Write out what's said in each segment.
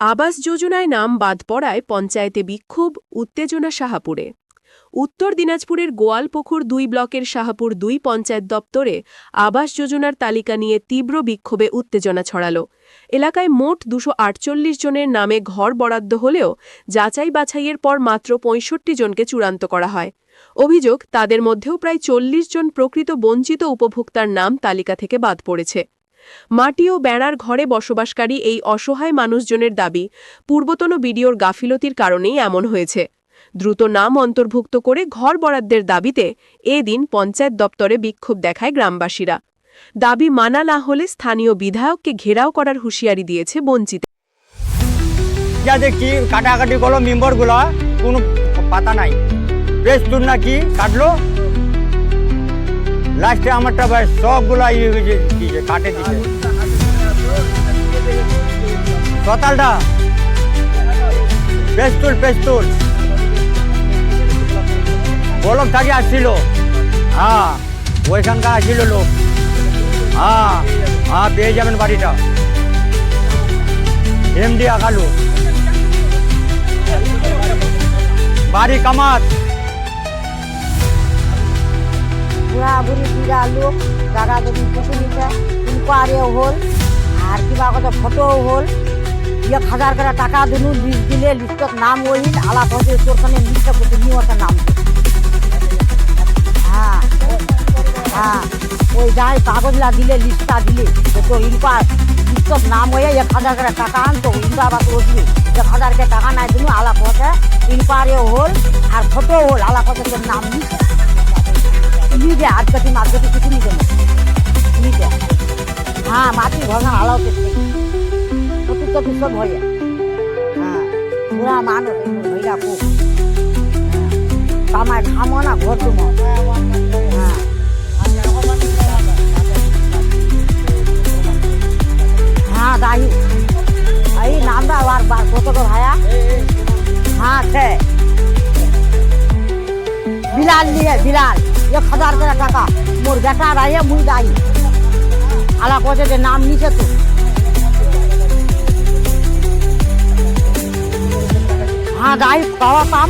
আবাস যোজনায় নাম বাদ পড়ায় পঞ্চায়েতে বিক্ষোভ, উত্তেজনা শাহাপুরে। উত্তর দিনাজপুরের গোয়ালপুকুর দুই ব্লকের শাহাপুর দুই পঞ্চায়েত দপ্তরে আবাস যোজনার তালিকা নিয়ে তীব্র বিক্ষোভে উত্তেজনা ছড়াল। এলাকায় মোট দুশো জনের নামে ঘর বরাদ্দ হলেও যাচাই বাছাইয়ের পর মাত্র পঁয়ষট্টি জনকে চূড়ান্ত করা হয়। অভিযোগ, তাদের মধ্যেও প্রায় চল্লিশ জন প্রকৃত বঞ্চিত উপভোক্তার নাম তালিকা থেকে বাদ পড়েছে। মাটি ও বেড়ার ঘরে বসবাসকারী এই অসহায় মানুষজনের দাবি, পূর্বতন বিডিওর গাফিলতির কারণেই এমন হয়েছে। দ্রুত নাম অন্তর্ভুক্ত করে ঘর বরাদ্দের দাবিতে এদিন পঞ্চায়েত দপ্তরে বিক্ষোভ দেখায় গ্রামবাসীরা। দাবি মানা না হলে স্থানীয় বিধায়ককে ঘেরাও করার হুঁশিয়ারি দিয়েছে বঞ্চিত। কাটাকাটি করল মেম্বারগুলো, কোনো পাতা নাই। বেশ তুর নাকি, কাটলো? লাস্টে আমারটা ভাই সবগুলা ইয়ে গেছে, দিয়েছে, কাটে দিছে। সতালটা পেস্তুল পেস্তুল। বলক থাকে আসছিল। হ্যাঁ ওইখানকার আসছিল লোক। হ্যাঁ হ্যাঁ পেয়ে যাবেন বাড়িটা। এমডি আকালু। বাড়ি কামাত। বুঢ়া বুঢ়ী লোক জাগা যদি পুষি নিছে ইনকোয়ারিও হ'ল, আর কিবা কথা ফটোও হ'ল। এক হাজার করে টাকা দিলু লিস্ট দিলে লিস্টত নাম ওহিল, আলাপ হচ্ছে তোর কানে লিস্টটা করতে নিয়ত নাম। হ্যাঁ হ্যাঁ ওই যাই, কাগজলা দিলে লিস্টটা দিলে তো ইনকোয়ার লিস্টত নাম হয়ে এক হাজার করে টাকা আনতো ইন্দাবাদ রসবি এক হাজার করে টাকা নাই দিলু আলাপ হচ্ছে ইনকোয়ারিও হল, আর ফটো হল, আলাপ হচ্ছে নাম লিস্ট। নিয়ে আর কটি মাছ কটি কিছু নিতে না। নিতে হ্যাঁ মাটি ভগবান আলাও করতে কত তো কিছু ভয়ে। হ্যাঁ পুরা মানুষ মহিলা খুব। কামায় খামো না, ঘর তুমো হ্যাঁ। হ্যাঁ দাহি। নামটা আর বার কত তো ভায়া? হ্যাঁ বিলাল নিয়ে, বিলাল। এক হাজার করে টাকা। মোর বেটা রায়ে মুই দায়ী। আলা কছে যে নাম নিছে তো। হ্যাঁ দায়ী পাওয়া পাম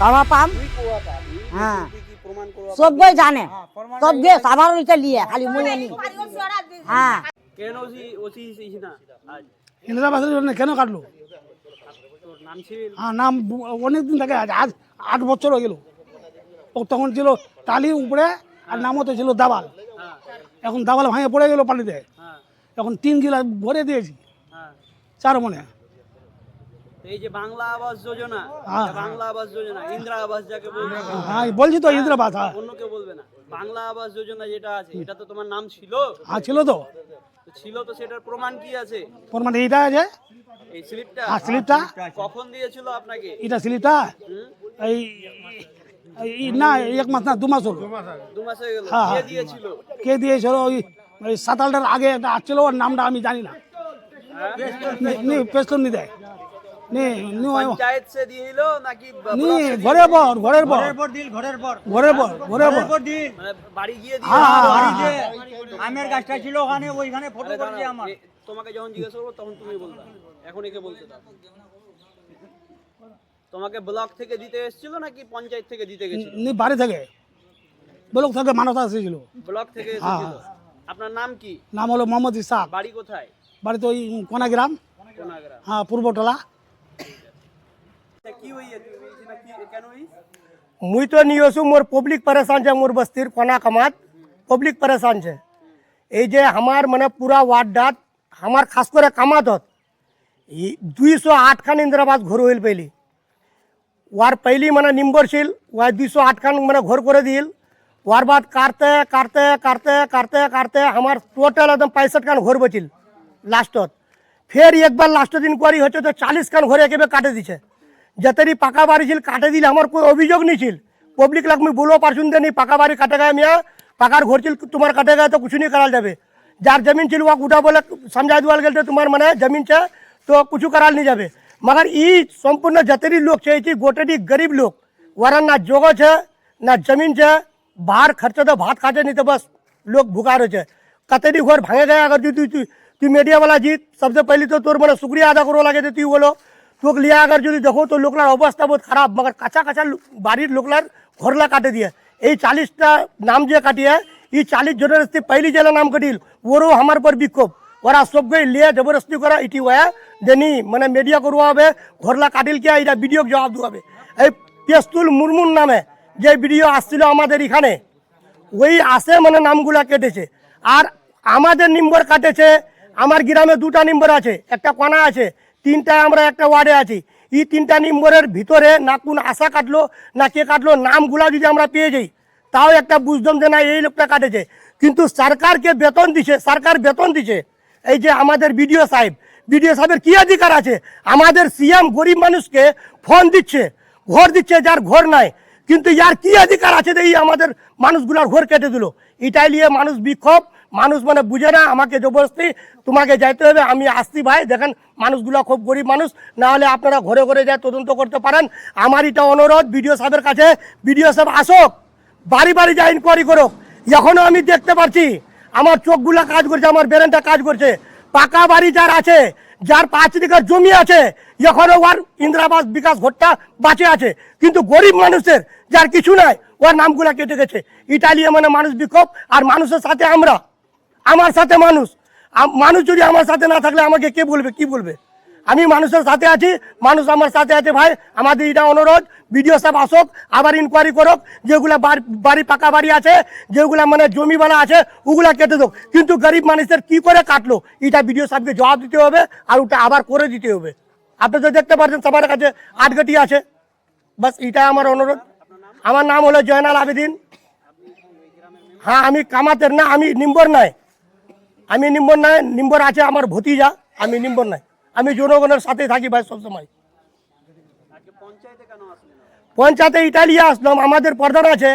পাওয়া পাম। হ্যাঁ। সবাই জানে। সবগে সাধারণ এটা লিয়ে খালি মুই নি হ্যাঁ। কেন ওসি ওসি না? ইন্দিরা বাসের জন্য কেন কাটলো? নাম ছিল? হ্যাঁ নাম অনেক দিন থেকে আজ আট বছর হয়ে গেল। তখন ছিল টালি উপরে আর নামও তো ছিল দাবাল। এখন দাবাল ভাঙে পড়ে গেল পানিতে। হ্যাঁ এখন তিন গিলাস ভরে দিয়েছি। হ্যাঁ চার মনে। এই যে বাংলা আবাস যোজনা হ্যাঁ। বাংলা আবাস যোজনা ইন্দিরা আবাস যাকে বলছে হ্যাঁ বলছি তো ইন্দিরাবাস হ্যাঁ। অন্য কেউ বলবে না। বাংলা আবাস যোজনা যেটা আছে এটা তো তোমার নাম ছিল? হ্যাঁ ছিল তো। ছিল তো সেটার প্রমাণ কি আছে? প্রমাণ এইটা আছে। এই স্লিপটা? হ্যাঁ স্লিপটা। কখন দিয়েছিল আপনাকে? এটা স্লিপটা। এই না এক মাস না দু মাস হলো। দু মাস হয়ে হ্যাঁ, কে হ্যাঁ। দিয়েছিল? কে দিয়েছিল? ওই ওই সাতালটার আগে একটা আসছিল ওর নামটা আমি জানি না। নি নি দেয় নি সে ঘরের পর ঘরের পর। ঘরের পর দিল ঘরের পর। ঘরের পর ঘরের পর। পর দিল। মানে দিয়ে হ্যাঁ, হ্যাঁ, আমের গাছটা ছিল ওখানে ওইখানে ফটো আরে আমার। তোমাকে যখন জিজ্ঞেস করব তখন তুমি বলবে। এখন একে বলতে দাও। তোমাকে ব্লক থেকে দিতে এসেছিল নাকি পঞ্চায়েত থেকে দিতে গেছিল? নি বাড়ি থেকে। ব্লক থেকে মানুষ এসেছিল। ব্লক থেকে হ্যাঁ, হ্যাঁ। আপনার নাম কি? নাম হলো মোহাম্মদ ইসাক বাড়ি কোথায়? বাড়ি তো ওই কোনাগ্রাম। হ্যাঁ পূর্বটলা মুই তো নিয়ে আসু মোর পাবলিক পরেশান যে মোর বস্তির কোনা কামাত পাবলিক পরেশান যে। এই যে আমার মানে পুরা ওয়ার্ডাত আমার খাস করে কামাতত। দুইশো আটখান ইন্দিরাবাস ঘর হইল পেলি। ওয়ার পাইলি মানে নিম্বরশীল ওয়ার দুইশো আটখান মানে ঘর করে দিল। ওয়ার বাদ কাটতে কাটতে কাটতে কাটতে কাটতে আমার টোটাল একদম পঁয়ষট্টি খান ঘর বচিল লাস্টত। ফের একবার লাস্টের দিন করি হচ্ছে তো চালিশ খান ঘরে একেবারে কাটে দিছে। যেতেরই পাকা বাড়ি ছিল, কাটে দিলে আমার কোনো অভিযোগ নেই ছিল। পাবলিক লাগ বলো পারছুন দেনি, পাকা বাড়ি কাটে গায়ে মিয়া, পাকার ঘর ছিল, তোমার কাটে গায়ে তো কিছু নিয়ে করাল যাবে। যার জমিন ছিল, ওয়াক উঠা বলে, সামজাই দেওয়াল গেলে তোমার মানে জমিন ছে তো কিছু করাল নিয়ে যাবে। मगर એ संपूर्ण જતેરી तो तो लोग છે गरीब लोग ગરીબ ना વરણ ના જોગો છે ના જમીન છે બહાર ખર્ચો તો ભાત ખાચે નહીં તો બસ લોક ભૂખારો છે કતેરી ઘર ભાંગે ગયા કરતી તું તું તું મીડિયાવાળા सबसे पहले तो तोर मैंने शुक्रिया अदा करो लगे ती बोलो। तोक लिया अगर जो देखो तो लोकलार अवस्था बहुत खराब, मगर कच्चा कच्चा बारिश लोकलार घोरला काटे दिए। ये चालीसटा नाम जो काटिए ये चालीस जनरल पहली जला नाम कटिल, वो हमारे पर विक्षोभ ওরা সবকে লিয়ে জবরদস্তি করা ইটি ওয়া, দেনি মানে মিডিয়া করব হবে, ঘরলা কাটিল কে এটা ভিডিও জবাব দেওয়া হবে। এই পেস্তুল মুরমুর নামে যে ভিডিও আসছিল আমাদের এখানে, ওই আসে মানে নামগুলা কেটেছে। আর আমাদের নম্বর কাটেছে, আমার গ্রামে দুটা নম্বর আছে, একটা কণা আছে তিনটা আমরা একটা ওয়ার্ডে আছি। এই তিনটা নম্বরের ভিতরে না কোন আশা কাটলো, না কে কাটলো, নামগুলা যদি আমরা পেয়ে যাই, তাও একটা বুঝতাম যে না এই লোকটা কাটেছে। কিন্তু সরকারকে বেতন দিছে, সরকার বেতন দিছে। এই যে আমাদের বিডিও সাহেব, বিডিও সাহেবের কি অধিকার আছে? আমাদের সিএম গরিব মানুষকে ফোন দিচ্ছে, ঘর দিচ্ছে, যার ঘর নাই। কিন্তু ইয়ার কি অধিকার আছে এই আমাদের মানুষগুলার ঘর কেটে দিল? এটাই নিয়ে মানুষ বিক্ষোভ, মানুষ মানে বুঝে না, আমাকে জবরদস্তি তোমাকে যাইতে হবে, আমি আসছি ভাই, দেখেন মানুষগুলো খুব গরিব মানুষ, না হলে আপনারা ঘরে ঘরে যায় তদন্ত করতে পারেন। আমার এটা অনুরোধ বিডিও সাহেবের কাছে, বিডিও সাহেব আসুক, বাড়ি বাড়ি যা ইনকোয়ারি করুক। এখনও আমি দেখতে পাচ্ছি আমার চোখগুলা কাজ করছে, আমার ব্রেনটা কাজ করছে। পাকা বাড়ি যার আছে, যার পাঁচ বিঘার জমি আছে এখনও ওর ইন্দিরাবাস বিকাশ ঘরটা বাঁচে আছে। কিন্তু গরিব মানুষের, যার কিছু নাই, ওর নামগুলা কেটে গেছে। ইটালিয়া মানে মানুষ বিক্ষোভ, আর মানুষের সাথে আমরা। আমার সাথে মানুষ। মানুষ যদি আমার সাথে না থাকলে আমাকে কে বলবে, কি বলবে? আমি মানুষের সাথে আছি, মানুষ আমার সাথে আছে ভাই, আমাদের এটা অনুরোধ বিডিও সাহেব আসুক, আবার ইনকোয়ারি করুক, যেগুলা বাড়ি পাকা বাড়ি আছে, যেগুলা মানে জমিওয়ালা আছে, ওগুলা কেটে দেব কিন্তু গরিব মানুষের কি করে কাটলো? এটা বিডিও সাহেবকে জবাব দিতে হবে আর ওটা আবার করে দিতে হবে। আপনি তো দেখতে পাচ্ছেন সবার কাছে আটগাটি আছে। বাস এটাই আমার অনুরোধ। আমার নাম হলো জয়নাল আবেদিন। হ্যাঁ আমি কামাতের না, আমি নিম্বর নাই। আমি নিম্বর নাই, নিম্বর আছে আমার ভতিজা, আমি নিম্বর নাই। আমি জনগণের সাথে থাকি ভাই সবসময়। পঞ্চায়েতে ইটালিয়া আসলাম আমাদের প্রধান আছে।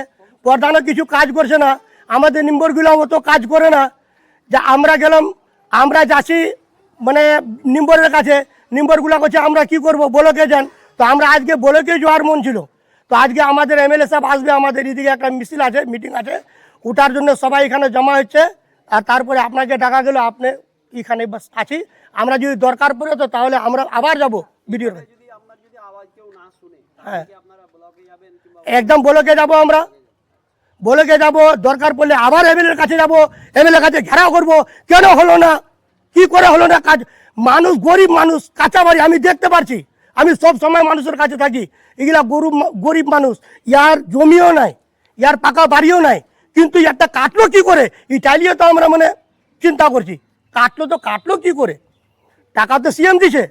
প্রধানও কিছু কাজ করছে না। আমাদের নিম্বরগুলো অত কাজ করে না। যে আমরা গেলাম আমরা যাচ্ছি মানে নিম্বরের কাছে। নিম্বরগুলো করছে আমরা কি করব? বলকে যান। তো আমরা আজকে বলকে যাওয়ার মন ছিল। তো আজকে আমাদের এমএলএ সাহেব আসবে আমাদের এদিকে একটা মিছিল আছে মিটিং আছে। ওটার জন্য সবাই এখানে জমা হচ্ছে। আর তারপরে আপনাকে ডাকা গেল আপনি এখানে বাস আছি। আমরা যদি দরকার পড়ে তো তাহলে আমরা আবার যাব শুনে হ্যাঁ। একদম বলকে যাব আমরা। বলকে যাব দরকার পড়লে আবার এমএলএর কাছে যাব এমএলএ কাছে ঘেরাও করব। কেন হলো না? কি করে হলো না কাজ? মানুষ গরিব মানুষ কাঁচা বাড়ি আমি দেখতে পারছি। আমি সব সময় মানুষের কাছে থাকি। এগুলা গরিব গরিব মানুষ। ইয়ার জমিও নাই ইয়ার পাকা বাড়িও নাই। কিন্তু একটা কাটলো কি করে? ইটালিও তো আমরা মানে চিন্তা করছি। কাটলো তো কাটলো কি করে? টাকা তো সিএম দিছে।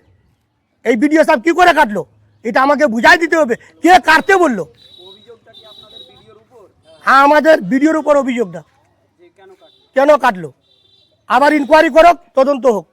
এই বিডিও সাহেব কী করে কাটলো? এটা আমাকে বুঝাই দিতে হবে। কে কাটতে বলল? হ্যাঁ আমাদের ভিডিওর উপর অভিযোগটা। কেন কাটলো? আবার ইনকোয়ারি করো তদন্ত হোক।